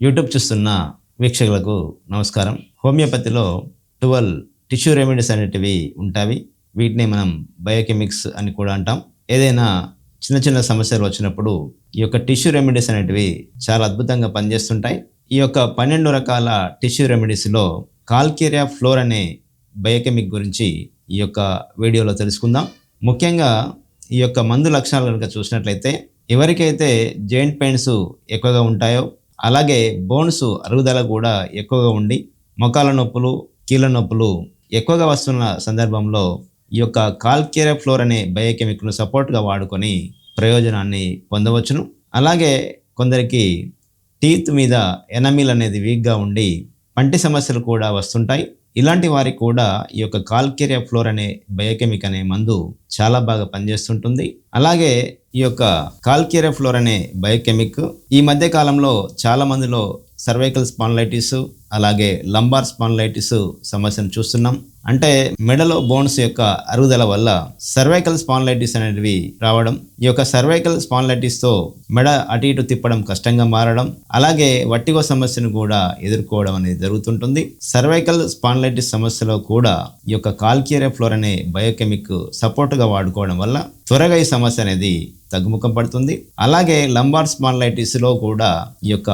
YouTube చూస్తున్న వీక్షకులకు నమస్కారం. హోమియోపతిలో ట్వెల్వ్ టిష్యూ రెమెడీస్ అనేటివి ఉంటాయి. వీటిని మనం బయోకెమిక్స్ అని కూడా అంటాం. ఏదైనా చిన్న చిన్న సమస్యలు వచ్చినప్పుడు ఈ యొక్క టిష్యూ రెమెడీస్ అనేటివి చాలా అద్భుతంగా పనిచేస్తుంటాయి. ఈ యొక్క పన్నెండు రకాల టిష్యూ రెమెడీస్లో కాల్కేరియా ఫ్లోర్ అనే బయోకెమిక్ గురించి ఈ యొక్క వీడియోలో తెలుసుకుందాం. ముఖ్యంగా ఈ యొక్క మందు లక్షణాలు కనుక చూసినట్లయితే ఎవరికైతే జాయింట్ పెయిన్స్ ఎక్కువగా ఉంటాయో అలాగే బోన్స్ అరుగుదల కూడా ఎక్కువగా ఉండి మొకాల నొప్పులు కీళ్ళ నొప్పులు ఎక్కువగా వస్తున్న సందర్భంలో ఈ యొక్క కాల్కేరియా ఫ్లోర్ అనే బయోకెమిక్ను సపోర్ట్గా వాడుకొని ప్రయోజనాన్ని పొందవచ్చును. అలాగే కొందరికి టీత్ మీద ఎనమిల్ అనేది వీక్గా ఉండి పంటి సమస్యలు కూడా వస్తుంటాయి. ఇలాంటి వారికి కూడా ఈ యొక్క కాల్కేరియా ఫ్లోర్ అనే బయోకెమిక్ అనే మందు చాలా బాగా పనిచేస్తుంటుంది. అలాగే ఈ యొక్క కాల్కేరియా ఫ్లోర్ అనే బయోకెమిక్ ఈ మధ్య కాలంలో చాలా మందిలో సర్వైకల్ స్పాన్లైటిస్ అలాగే లంబార్ స్పాన్లైటిస్ సమస్యను చూస్తున్నాం. అంటే మెడలో బోన్స్ యొక్క అరుగుదల వల్ల సర్వైకల్ స్పాన్లైటిస్ అనేటివి రావడం ఈ యొక్క సర్వైకల్ స్పాన్లైటిస్తో మెడ అటు ఇటు తిప్పడం కష్టంగా మారడం అలాగే వట్టిగో సమస్యను కూడా ఎదుర్కోవడం అనేది జరుగుతుంటుంది. సర్వైకల్ స్పాన్లైటిస్ సమస్యలో కూడా ఈ యొక్క కాల్కియరియా ఫ్లోర్ అనే బయోకెమిక్ సపోర్ట్గా వాడుకోవడం వల్ల త్వరగా ఈ సమస్య అనేది తగ్గుముఖం పడుతుంది. అలాగే లంబార్ స్పాన్లైటిస్లో కూడా ఈ యొక్క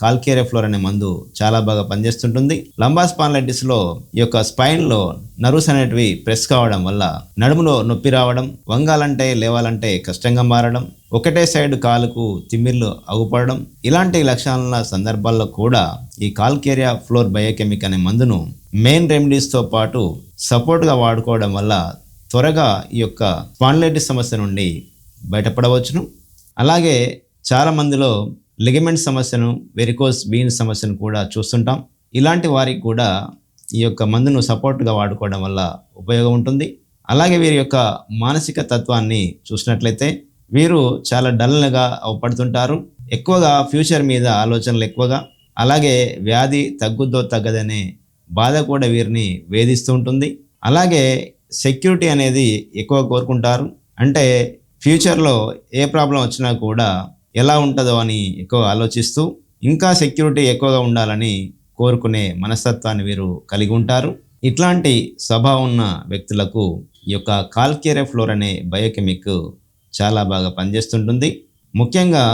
కాల్కేరియా ఫ్లోర్ అనే మందు చాలా బాగా పనిచేస్తుంటుంది. లంబా స్పాన్లైటిస్లో ఈ యొక్క స్పైన్లో నర్వ్స్ అనేటివి ప్రెస్ కావడం వల్ల నడుములో నొప్పి రావడం వంగాలంటే లేవాలంటే కష్టంగా మారడం ఒకటే సైడ్ కాలుకు తిమ్మిర్లు అగుపడడం ఇలాంటి లక్షణాల సందర్భాల్లో కూడా ఈ కాల్కేరియా ఫ్లోర్ బయోకెమిక్ అనే మందును మెయిన్ రెమెడీస్తో పాటు సపోర్ట్గా వాడుకోవడం వల్ల త్వరగా ఈ యొక్క స్పాన్లైటిస్ సమస్య నుండి బయటపడవచ్చును. అలాగే చాలా మందిలో లిగమెంట్ సమస్యను వెరికోస్ వీన్ సమస్యను కూడా చూస్తుంటాం. ఇలాంటి వారికి కూడా ఈ యొక్క మందును సపోర్ట్గా వాడుకోవడం వల్ల ఉపయోగం ఉంటుంది. అలాగే వీరి యొక్క మానసిక తత్వాన్ని చూసినట్లయితే వీరు చాలా డల్గా అవపడుతుంటారు. ఎక్కువగా ఫ్యూచర్ మీద ఆలోచనలు ఎక్కువగా అలాగే వ్యాధి తగ్గుద్దో తగ్గదనే బాధ కూడా వీరిని వేధిస్తూ ఉంటుంది. అలాగే సెక్యూరిటీ అనేది ఎక్కువ కోరుకుంటారు. అంటే ఫ్యూచర్లో ఏ ప్రాబ్లం వచ్చినా కూడా ఎలా ఉంటుందో అని ఎక్కువ ఆలోచిస్తూ ఇంకా సెక్యూరిటీ ఎక్కువగా ఉండాలని కోరుకునే మనస్తత్వాన్ని వీరు కలిగి ఉంటారు. ఇట్లాంటి స్వభావం ఉన్న వ్యక్తులకు ఈ యొక్క కాల్కేరే ఫ్లోర్ అనే బయోకెమిక్ చాలా బాగా పనిచేస్తుంటుంది. ముఖ్యంగా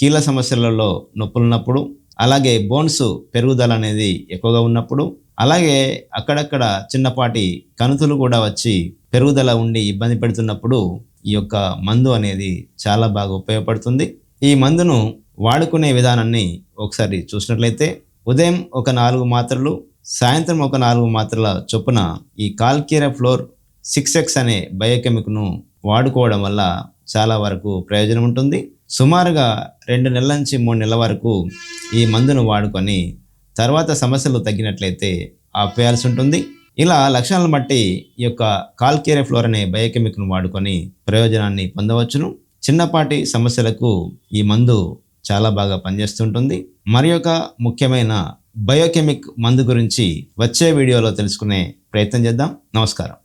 కీళ్ళ సమస్యలలో నొప్పులున్నప్పుడు అలాగే బోన్స్ పెరుగుదల అనేది ఎక్కువగా ఉన్నప్పుడు అలాగే అక్కడక్కడ చిన్నపాటి కణుతులు కూడా వచ్చి పెరుగుదల ఉండి ఇబ్బంది పెడుతున్నప్పుడు ఈ యొక్క మందు అనేది చాలా బాగా ఉపయోగపడుతుంది. ఈ మందును వాడుకునే విధానాన్ని ఒకసారి చూసినట్లయితే ఉదయం ఒక నాలుగు మాత్రలు సాయంత్రం ఒక నాలుగు మాత్రల చొప్పున ఈ కాల్కీర ఫ్లోర్ సిక్స్ ఎక్స్ అనే బయోకెమిక్ను వాడుకోవడం వల్ల చాలా వరకు ప్రయోజనం ఉంటుంది. సుమారుగా రెండు నెలల నుంచి మూడు నెలల వరకు ఈ మందును వాడుకొని తర్వాత సమస్యలు తగ్గినట్లయితే ఆపేయాల్సి ఉంటుంది. ఇలా లక్షణాలను బట్టి ఈ యొక్క కాల్కేరియా ఫ్లోర్ అనే బయోకెమిక్ను వాడుకొని ప్రయోజనాన్ని పొందవచ్చును. చిన్నపాటి సమస్యలకు ఈ మందు చాలా బాగా పనిచేస్తుంటుంది. మరి ఒక ముఖ్యమైన బయోకెమిక్ మందు గురించి వచ్చే వీడియోలో తెలుసుకునే ప్రయత్నం చేద్దాం. నమస్కారం.